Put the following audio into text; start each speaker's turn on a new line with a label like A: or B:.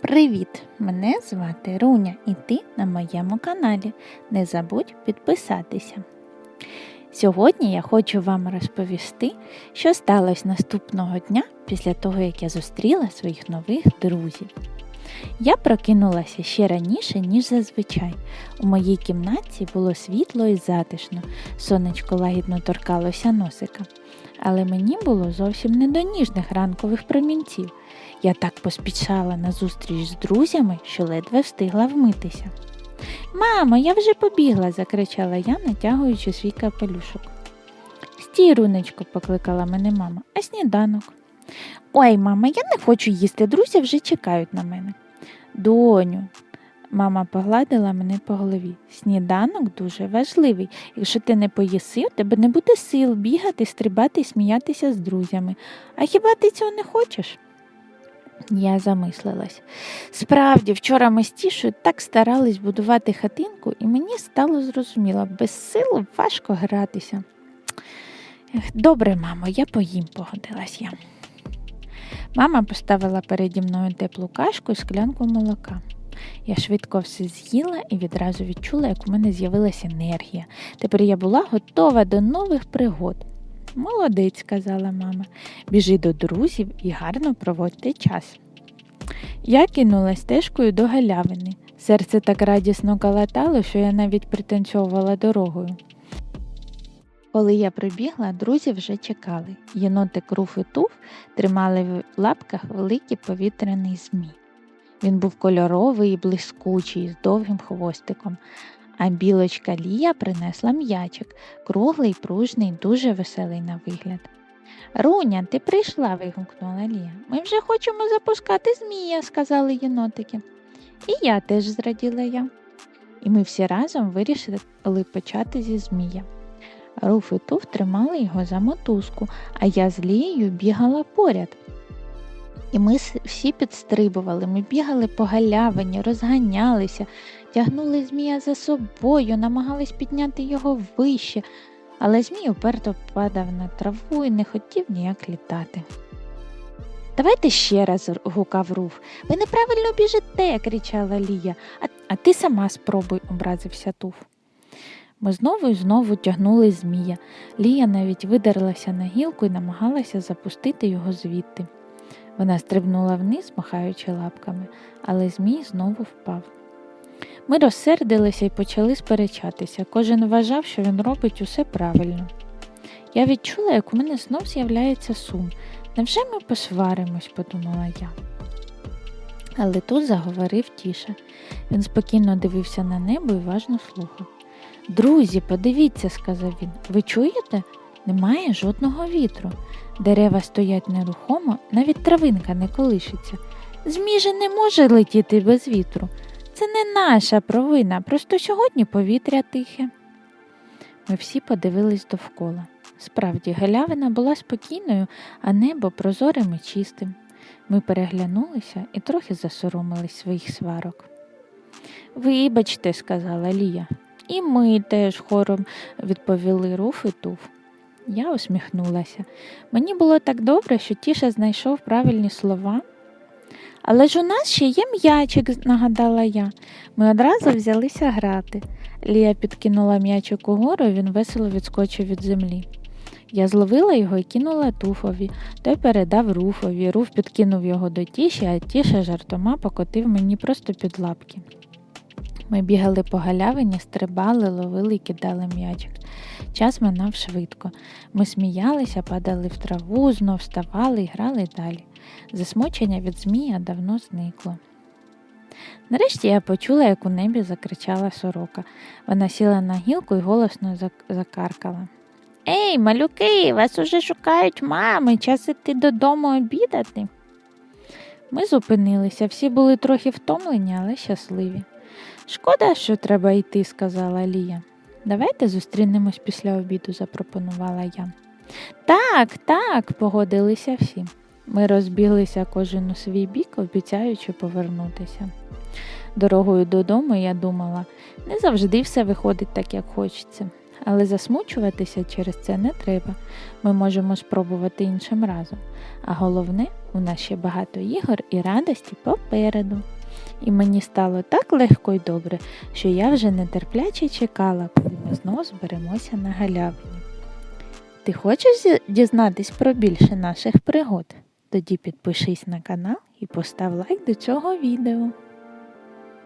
A: Привіт! Мене звати Руня і ти на моєму каналі. Не забудь підписатися. Сьогодні я хочу вам розповісти, що сталося наступного дня після того, як я зустріла своїх нових друзів. Я прокинулася ще раніше, ніж зазвичай. У моїй кімнаті було світло і затишно, сонечко лагідно торкалося носика. Але мені було зовсім не до ніжних ранкових промінців. Я так поспішала на зустріч з друзями, що ледве встигла вмитися. Мамо, я вже побігла, закричала я, натягуючи свій капелюшок. Стій, рунечко, покликала мене мама, а сніданок. Ой, мама, я не хочу їсти, друзі вже чекають на мене. Доню, мама погладила мене по голові. Сніданок дуже важливий. Якщо ти не поїси, у тебе не буде сил бігати, стрибати сміятися з друзями. А хіба ти цього не хочеш? Я замислилась. Справді, вчора ми з Тішою так старались будувати хатинку, і мені стало зрозуміло, без сил важко гратися. Добре, мамо, я поїм, погодилась я. Мама поставила переді мною теплу кашку і склянку молока. Я швидко все з'їла і відразу відчула, як у мене з'явилася енергія. Тепер я була готова до нових пригод. Молодець, сказала мама, біжи до друзів і гарно проводьте час. Я кинула стежкою до галявини. Серце так радісно калатало, що я навіть пританцьовувала дорогою. Коли я прибігла, друзі вже чекали. Єнотик Руф і Туф тримали в лапках великий повітряний змій. Він був кольоровий і блискучий, з довгим хвостиком, а білочка Лія принесла м'ячик, круглий, пружний, дуже веселий на вигляд. Руня, ти прийшла, вигукнула Лія. Ми вже хочемо запускати змія, сказали єнотики. І я теж зраділа я. І ми всі разом вирішили почати зі змія. Руф і Туф тримали його за мотузку, а я з Лією бігала поряд. І ми всі підстрибували, ми бігали по галявині, розганялися, тягнули змія за собою, намагались підняти його вище, але змій уперто падав на траву і не хотів ніяк літати. Давайте ще раз гукав Руф. Ви неправильно біжите, кричала Лія. А, а ти сама спробуй, образився Туф. Ми знову і знову тягнули змія. Лія навіть видерлася на гілку і намагалася запустити його звідти. Вона стрибнула вниз, махаючи лапками, але змій знову впав. Ми розсердилися і почали сперечатися. Кожен вважав, що він робить усе правильно. Я відчула, як у мене знов з'являється сум. Невже ми посваримось, подумала я. Але тут заговорив Тіша. Він спокійно дивився на небо і важно слухав. Друзі, подивіться, сказав він, ви чуєте? Немає жодного вітру. Дерева стоять нерухомо, навіть травинка не колишиться. Змій же не може летіти без вітру. Це не наша провина, просто сьогодні повітря тихе. Ми всі подивились довкола. Справді, галявина була спокійною, а небо прозорим і чистим. Ми переглянулися і трохи засоромились своїх сварок. Вибачте, сказала Лія. І ми теж хором відповіли Руф і Туф. Я усміхнулася. Мені було так добре, що Тіша знайшов правильні слова. Але ж у нас ще є м'ячик, нагадала я. Ми одразу взялися грати. Лія підкинула м'ячик угору, і він весело відскочив від землі. Я зловила його і кинула туфові, той передав руфові. Руф підкинув його до тіші, а тіша жартома покотив мені просто під лапки. Ми бігали по галявині, стрибали, ловили і кидали м'ячик. Час минав швидко. Ми сміялися, падали в траву, знов вставали і грали далі. Засмучення від змія давно зникло. Нарешті я почула, як у небі закричала сорока. Вона сіла на гілку і голосно закаркала. Ей, малюки, вас уже шукають мами, час іти додому обідати. Ми зупинилися, всі були трохи втомлені, але щасливі. Шкода, що треба йти, сказала Лія. Давайте зустрінемось після обіду, запропонувала я. Так, так, погодилися всі. Ми розбіглися кожен у свій бік, обіцяючи повернутися. Дорогою додому я думала, не завжди все виходить так, як хочеться. Але засмучуватися через це не треба. Ми можемо спробувати іншим разом. А головне, у нас ще багато ігор і радості попереду. І мені стало так легко й добре, що я вже нетерпляче чекала, коли ми знову зберемося на галявині. Ти хочеш дізнатись про більше наших пригод? Тоді підпишись на канал і постав лайк до цього відео.